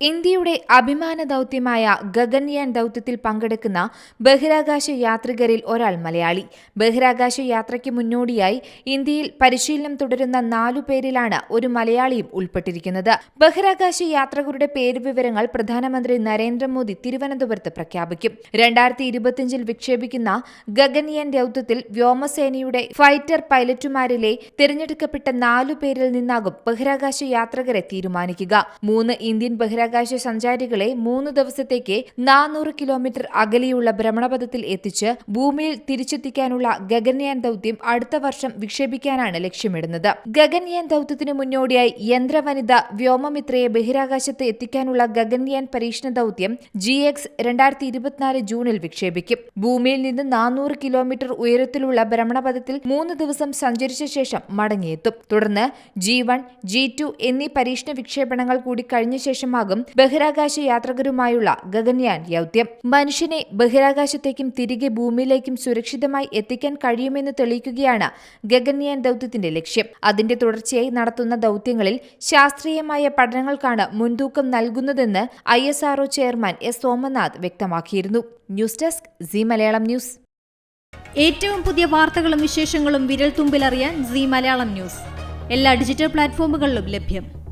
ഇന്ത്യയുടെ അഭിമാന ദൗത്യമായ ഗഗൻയാൻ ദൗത്യത്തിൽ പങ്കെടുക്കുന്ന ബഹിരാകാശ യാത്രികരിൽ ഒരാൾ മലയാളി. ബഹിരാകാശ യാത്രയ്ക്ക് മുന്നോടിയായി ഇന്ത്യയിൽ പരിശീലനം തുടരുന്ന നാലു പേരിലാണ് ഒരു മലയാളിയും ഉൾപ്പെട്ടിരിക്കുന്നത്. ബഹിരാകാശ യാത്രികരുടെ പേരുവിവരങ്ങൾ പ്രധാനമന്ത്രി നരേന്ദ്രമോദി തിരുവനന്തപുരത്ത് പ്രഖ്യാപിക്കും. രണ്ടായിരത്തി ഇരുപത്തിയഞ്ചിൽ വിക്ഷേപിക്കുന്ന ഗഗൻയാൻ ദൗത്യത്തിൽ വ്യോമസേനയുടെ ഫൈറ്റർ പൈലറ്റുമാരിലെ തിരഞ്ഞെടുക്കപ്പെട്ട നാലു പേരിൽ നിന്നാകും ബഹിരാകാശ യാത്രികരെ തീരുമാനിക്കുക. മൂന്ന് ഇന്ത്യൻ സഞ്ചാരികളെ മൂന്ന് ദിവസത്തേക്ക് നാനൂറ് കിലോമീറ്റർ അകലെയുള്ള ഭ്രമണപഥത്തിൽ എത്തിച്ച് ഭൂമിയിൽ തിരിച്ചെത്തിക്കാനുള്ള ഗഗൻയാൻ ദൗത്യം അടുത്ത വർഷം വിക്ഷേപിക്കാനാണ് ലക്ഷ്യമിടുന്നത്. ഗഗൻയാൻ ദൗത്യത്തിന് മുന്നോടിയായി യന്ത്രവനിത വ്യോമമിത്രയെ ബഹിരാകാശത്ത് എത്തിക്കാനുള്ള ഗഗൻയാൻ പരീക്ഷണ ദൗത്യം ജി എക്സ് രണ്ടായിരത്തി ഇരുപത്തിനാല് ജൂണിൽ വിക്ഷേപിക്കും. ഭൂമിയിൽ നിന്ന് നാനൂറ് കിലോമീറ്റർ ഉയരത്തിലുള്ള ഭ്രമണപഥത്തിൽ മൂന്ന് ദിവസം സഞ്ചരിച്ച ശേഷം മടങ്ങിയെത്തും. തുടർന്ന് ജി വൺ ജി ടു എന്നീ പരീക്ഷണ വിക്ഷേപണങ്ങൾ കൂടി കഴിഞ്ഞ ശേഷമാകും ബഹിരാകാശ യാത്രികരുമായുള്ള ഗഗൻയാൻ ദൗത്യം. മനുഷ്യനെ ബഹിരാകാശത്തേക്കും തിരികെ ഭൂമിയിലേക്കും സുരക്ഷിതമായി എത്തിക്കാൻ കഴിയുമെന്ന് തെളിയിക്കുകയാണ് ഗഗൻയാൻ ദൌത്യത്തിന്റെ ലക്ഷ്യം. അതിന്റെ തുടർച്ചയായി നടത്തുന്ന ദൌത്യങ്ങളിൽ ശാസ്ത്രീയമായ പഠനങ്ങൾക്കാണ് മുൻതൂക്കം നൽകുന്നതെന്ന് I S R O chairman S Somanath വ്യക്തമാക്കിയിരുന്നു. News desk C Malayalam news. ഏറ്റവും പുതിയ വാർത്തകളും വിശേഷങ്ങളും വിരൽ തുമ്പിലറിയാൻ സി മലയാളം ന്യൂസ്. എല്ലാ ഡിജിറ്റൽ പ്ലാറ്റ്ഫോമുകളിലും ലഭ്യം.